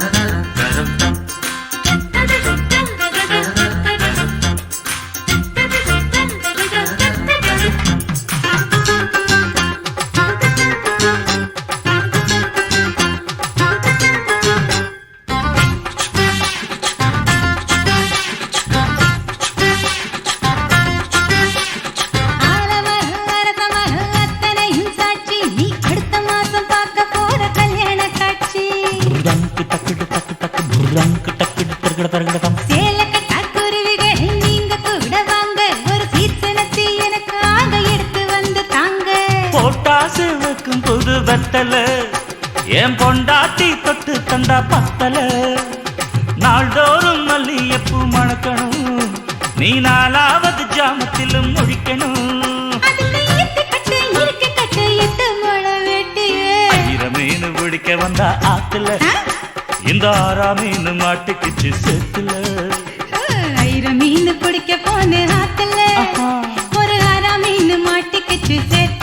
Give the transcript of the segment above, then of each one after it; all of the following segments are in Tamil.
da da da da புர்ரங்கு டக்குடு டக்கு டக்கு புர்ரங்கு டக்குடு தருகட தருகட தம் சேலக்கட்டா குருவிகள் நீங்க கூட வாங்க. ஒரு சீர்சனத்தை எனக்கு எடுத்து வந்து தாங்க. போட்டாசு வைக்கும் புது வெத்தல என் பொண்டாட்டி தொட்டு தந்தா பத்தல நாள்தோறும் மல்லியப்பூ மணக்கணும் நீ நாலாவது ஜாமத்திலும் முழிக்கணும் அதுல ஆயிரம் மீன் பிடிக்க வந்தா ஆத்துல இந்த ஆறாமீன் மாட்டிக்கிச்சு செத்துல. ஐரமீன் குடிக்க போன ஆத்துல. ஒரு ஆறாமீன் மாட்டிக்கிச்சு செத்து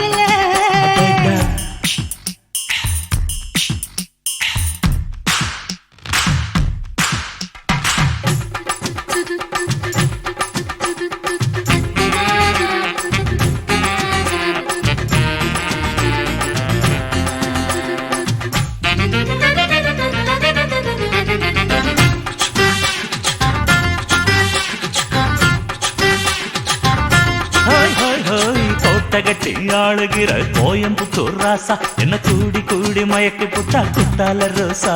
ஆளுகிற கோயம்புத்தூர் ராசா. என்ன கூடி கூடி மயக்கி புட்டா குத்தால ரோசா.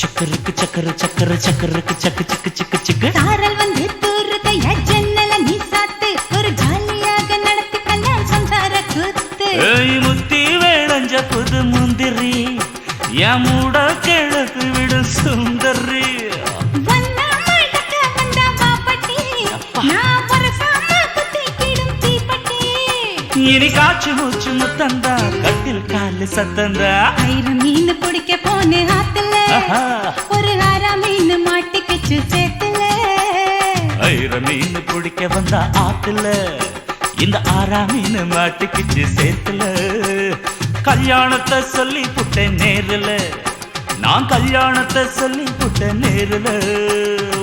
சக்கருக்கு சக்கர சக்கர சக்கருக்கு சக்கு சிக்கு சிக்கு சிக்கு. சாரல் வந்து தூருதையா ஜன்னல நீ சாத்து. ஒரு ஜாலியாக நடத்தி கல்யாணம் சம்சார கூத்து. ஏய் முத்தி வேளஞ்ச புது முந்திரி. என் மூட கிழக்கு விடும் சுந்தரி. இனி காச்சு மூச்சு முத்தந்தா கட்டில் காலு சத்தந்தா. ஆயிரம் மீன் பிடிக்க போன ஆத்துல. ஒரு அரை மீன் மாட்டிக்கிச்சு சேத்துல. ஐர மீன் பிடிக்க வந்த ஆத்துல இந்த ஆறா மீன் மாட்டுக்குச்சு சேத்துல. கல்யாணத்தை சொல்லி புட்டேன் நேருல நான் கல்யாணத்தை சொல்லி புட்டேன் நேருல.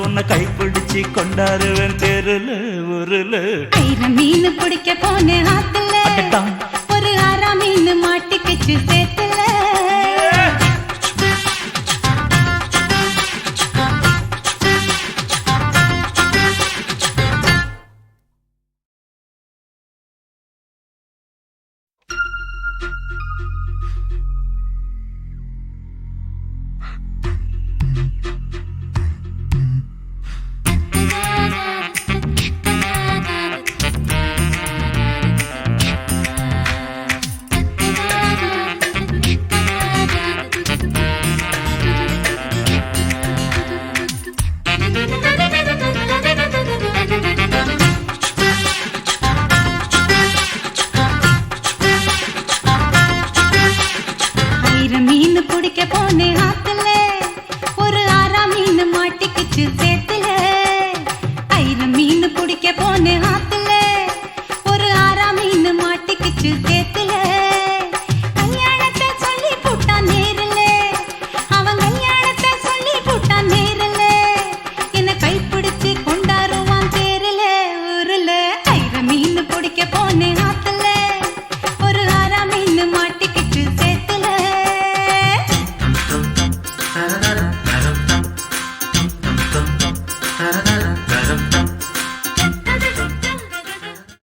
உன்னை கைப்பிடிச்சு கொண்டாருவேன் தெருல ஆயிரம் மீன் பிடிக்க போன ஆத்துல மீன் பிடிக்க போனே ஆத்துல ஒரு ஆறா மீன் மாட்டிக்கிச்சு சேத்துல. ஆயிரம் மீன் பிடிக்க போனே ஆத்துல